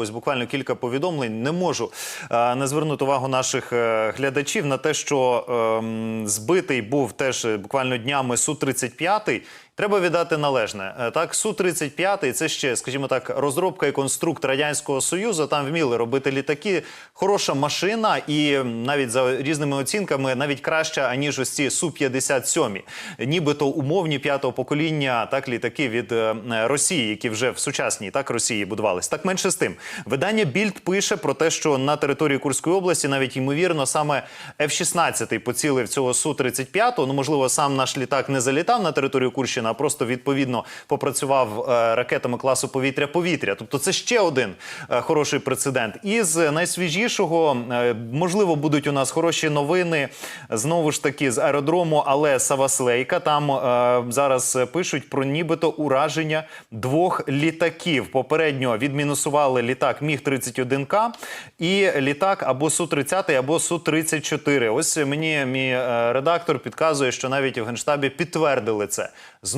Ось буквально кілька повідомлень. Не можу е, не звернути увагу наших е, глядачів на те, що е, збитий був теж е, буквально днями су 35 Треба віддати належне. Е, Так, су 35 це ще, скажімо так, розробка і конструкт радянського союзу. Там вміли робити літаки. Хороша машина, і навіть за різними оцінками, навіть краща аніж ось ці су 57 нібито умовні п'ятого покоління, так літаки від е, Росії, які вже в сучасній так Росії будувались. Так менше з тим. Видання Більд пише про те, що на території Курської області навіть ймовірно саме F-16 поцілив цього су 35 Ну можливо, сам наш літак не залітав на територію Курщини, а просто відповідно попрацював е, ракетами класу повітря-повітря. Тобто, це ще один е, хороший прецедент. Із найсвіжішого е, можливо будуть у нас хороші новини знову ж таки з аеродрому, але Саваслейка. Там зараз пишуть про нібито ураження двох літаків. Попередньо відмінусували літак Міг 31 к і літак або су 30 або су 34 Ось мені мій редактор підказує, що навіть в генштабі підтвердили це.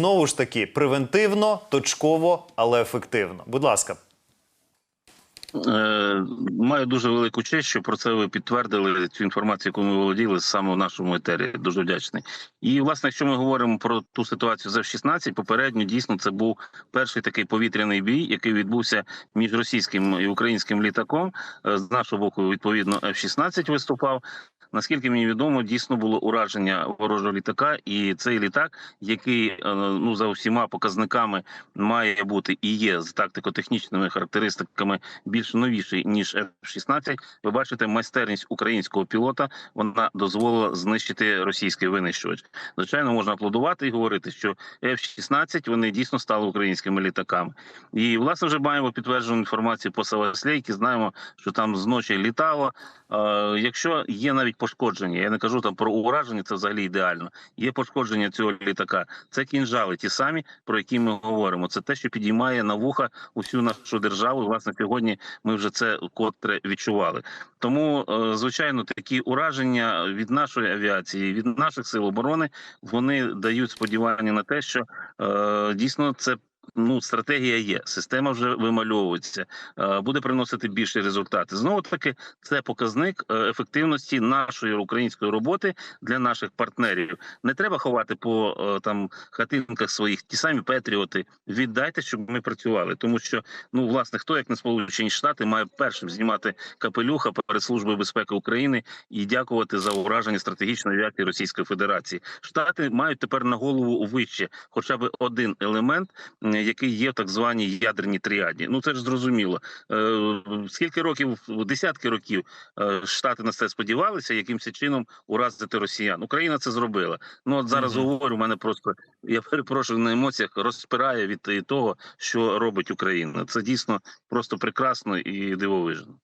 Знову ж таки, превентивно, точково, але ефективно. Будь ласка. Е, Маю дуже велику честь, що про це ви підтвердили цю інформацію, яку ми володіли саме в нашому етері. Дуже вдячний. І власне, якщо ми говоримо про ту ситуацію з F-16, попередньо дійсно це був перший такий повітряний бій, який відбувся між російським і українським літаком. Е, З нашого боку, відповідно, F-16 виступав. Наскільки мені відомо, дійсно було ураження ворожого літака, і цей літак, який е, ну за всіма показниками має бути і є з тактико-технічними характеристиками більш новіший ніж F-16, Ви бачите, майстерність українського пілота вона дозволила знищити російський винищувач. Звичайно, можна аплодувати і говорити, що F-16 вони дійсно стали українськими літаками. І власне вже маємо підтверджену інформацію по Саваслейки. Знаємо, що там зночі літало. Е, якщо є навіть пошкодження, я не кажу там про ураження, це взагалі ідеально. Є пошкодження цього літака. Це кінжали, ті самі, про які ми говоримо. Це те, що підіймає на вуха усю нашу державу. Власне, сьогодні ми вже це котре відчували. Тому, е, звичайно, такі ураження від нашої авіації, від наших сил оборони, вони дають сподівання на те, що е, дійсно це. Ну, стратегія є, система вже вимальовується, е, буде приносити більші результати. Знову таки, це показник е, ефективності нашої української роботи для наших партнерів. Не треба ховати по е, там хатинках своїх ті самі патріоти. Віддайте, щоб ми працювали. Тому що ну власне хто як не сполучені штати має першим знімати капелюха перед службою безпеки України і дякувати за ураження стратегічної авіації Російської Федерації. Штати мають тепер на голову вище, хоча б один елемент, який є в так званій ядерній тріаді. Ну це ж зрозуміло. Е, скільки років, десятки років е, штати на це сподівалися, якимось чином уразити росіян. Україна це зробила. Ну от зараз Мгм. говорю, мене просто я перепрошую на емоціях, розпирає від того, що робить Україна. Це дійсно просто прекрасно і дивовижно.